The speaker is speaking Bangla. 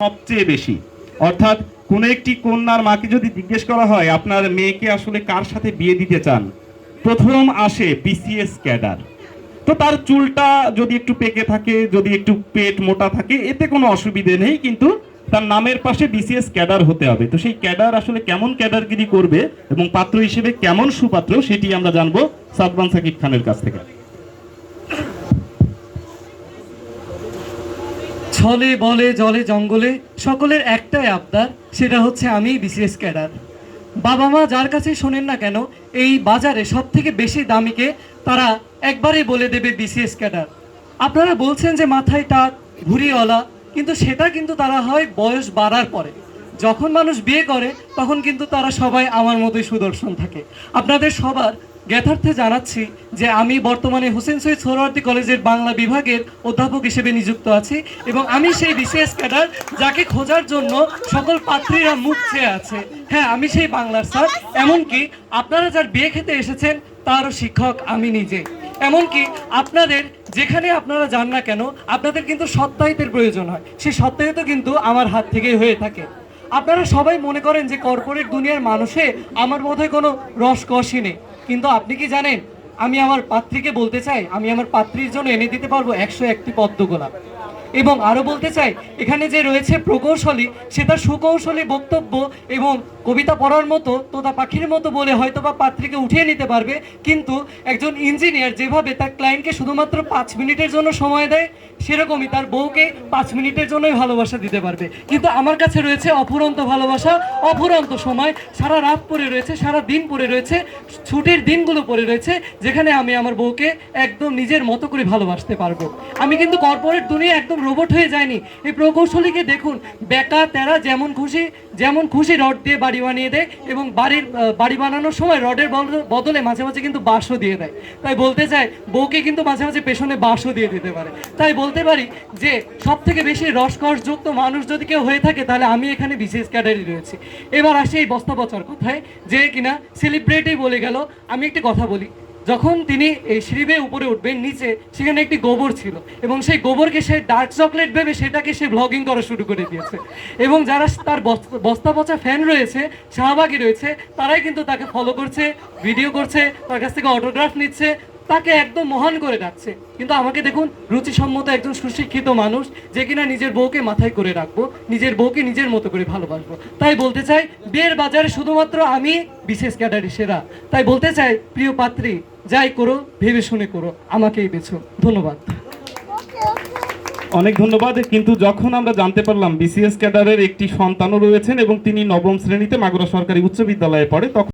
সবচেয়ে বেশি। অর্থাৎ কোন একটি কন্যার মাকে যদি জিজ্ঞেস করা হয়, আপনার মেয়েকে আসলে কার সাথে বিয়ে দিতে চান? প্রথম আসে বিসিএস ক্যাডার। তো তার চুলটা যদি একটু পেকে থাকে, যদি একটু পেট মোটা থাকে, এতে কোনো অসুবিধে নেই, কিন্তু তার নামের পাশে বিসিএস ক্যাডার হতে হবে। তো সেই ক্যাডার আসলে কেমন ক্যাডারগিরি করবে এবং পাত্র হিসেবে কেমন সুপাত্র, সেটি আমরা জানব সাদমান সাকিব খানের কাছ থেকে। ছলে, বলে, জলে, জঙ্গলে সকলের একটাই আবদার, সেটা হচ্ছে আমি বিসিএস ক্যাডার। বাবা মা যার কাছে শোনেন না কেন, এই বাজারে সব থেকে বেশি দামিকে তারা একবারে বলে দেবে বিসিএস ক্যাডার। আপনারা বলছেন যে মাথায় টাক ঘুরিওয়ালা কিন্তু সেটা কিন্তু তারা হয় বয়স বাড়ার পরে। যখন মানুষ বিয়ে করে, তখন কিন্তু তারা সবাই আমার মতোই সুদর্শন থাকে। আপনাদের সবার জ্ঞাতার্থে জানাচ্ছি যে আমি বর্তমানে হোসেন সৈয়দ সোহরাওয়ার্দী কলেজের বাংলা বিভাগের অধ্যাপক হিসেবে নিযুক্ত আছি এবং আমি সেই বিশেষ ক্যাডার যাকে খোঁজার জন্য সকল পাত্রীরা মুখ চেয়ে আছে। হ্যাঁ আমি সেই বাংলার স্যার। এমনকি আপনারা যার বিয়ে খেতে এসেছেন, তারও শিক্ষক আমি নিজে। এমনকি আপনাদের যেখানে আপনারা যান না কেন, আপনাদের কিন্তু সত্তাহিতের প্রয়োজন হয়। সেই সত্তাহিত কিন্তু আমার হাত থেকেই হয়ে থাকে। আপনারা সবাই মনে করেন যে কর্পোরেট দুনিয়ার মানুষে আমার বোধহয় কোনো রসকসই নেই। কিন্তু আপনি কি জানেন? আমি আমার পাত্রীকে বলতে চাই, আমি আমার পাত্রীর জন্য এনে দিতে পারব একশো একটি পদ্ম গোলাপ এবং আরও বলতে চাই, এখানে যে রয়েছে প্রকৌশলী সে তার সুকৌশলী বক্তব্য এবং কবিতা পড়ার মতো, তোতা পাখির মতো বলে হয়তো বা পাত্রীকে উঠিয়ে নিতে পারবে, কিন্তু একজন ইঞ্জিনিয়ার যেভাবে তার ক্লায়েন্টকে শুধুমাত্র পাঁচ মিনিটের জন্য সময় দেয়, সেরকমই তার বউকে পাঁচ মিনিটের জন্যই ভালোবাসা দিতে পারবে। কিন্তু আমার কাছে রয়েছে অফুরন্ত ভালোবাসা, অফুরন্ত সময়, সারা রাত পরে রয়েছে, সারা দিন পরে রয়েছে, ছুটির দিনগুলো পরে রয়েছে, যেখানে আমি আমার বউকে একদম নিজের মতো করে ভালোবাসতে পারব। আমি কিন্তু কর্পোরেট দুনিয়া একদম রোবট হয়ে যায়নি। এই প্রকৌশলীকে দেখুন বেকা তেরা যেমন খুশি যেমন খুশি রড দিয়ে বাড়ি বানিয়ে দেয় এবং বাড়ির বাড়ি বানানোর সময় রডের বদল- মাঝে মাঝে কিন্তু বাঁশও দিয়ে দেয়। তাই বলতে চাই, বউকে কিন্তু মাঝে মাঝে পেছনে বাঁশও দিয়ে দিতে পারে। তাই বলতে পারি যে সব থেকে বেশি রসকসযুক্ত মানুষ যদি কেউ হয়ে থাকে, তাহলে আমি এখানে বিশেষ ক্যাটারি রয়েছি। এবার আসি এই বস্তা পচার কথায়, যে কিনা সেলিব্রিটি বলে গেল, আমি একটি কথা বলি। যখন তিনি এই সিঁড়ি উপরে উঠবেন, নিচে সেখানে একটি গোবর ছিল এবং সেই গোবরকে সে ডার্ক চকলেট ভেবে সেটাকে সে ব্লগিং করা শুরু করে দিয়েছে। এবং যারা তার বস্তা- বস্তা পচা ফ্যান রয়েছে শাহবাগী রয়েছে, তারাই কিন্তু তাকে ফলো করছে ভিডিও করছে, তার কাছ থেকে অটোগ্রাফ নিচ্ছে, তাকে একদম মহান করে রাখছে কিন্তু আমাকে দেখুন, রুচিসম্মত একজন সুশিক্ষিত মানুষ যে কিনা নিজের বউকে মাথায় করে রাখব, নিজের বউকে নিজের মতো করে ভালোবাসবো। তাই বলতে চাই, বিয়ের বাজারে শুধুমাত্র আমি বিশেষ ক্যাডারি সেরা। তাই বলতে চাই, প্রিয় পাত্রী যাই করো, ভেবে শুনে করো, আমাকেই বেছো। ধন্যবাদ। অনেক ধন্যবাদ, কিন্তু যখন আমরা জানতে পারলাম বিসিএস ক্যাডারের একটি সন্তানও রয়েছেন এবং তিনি নবম শ্রেণীতে মাগুরা সরকারি উচ্চ বিদ্যালয়ে পড়ে, তখন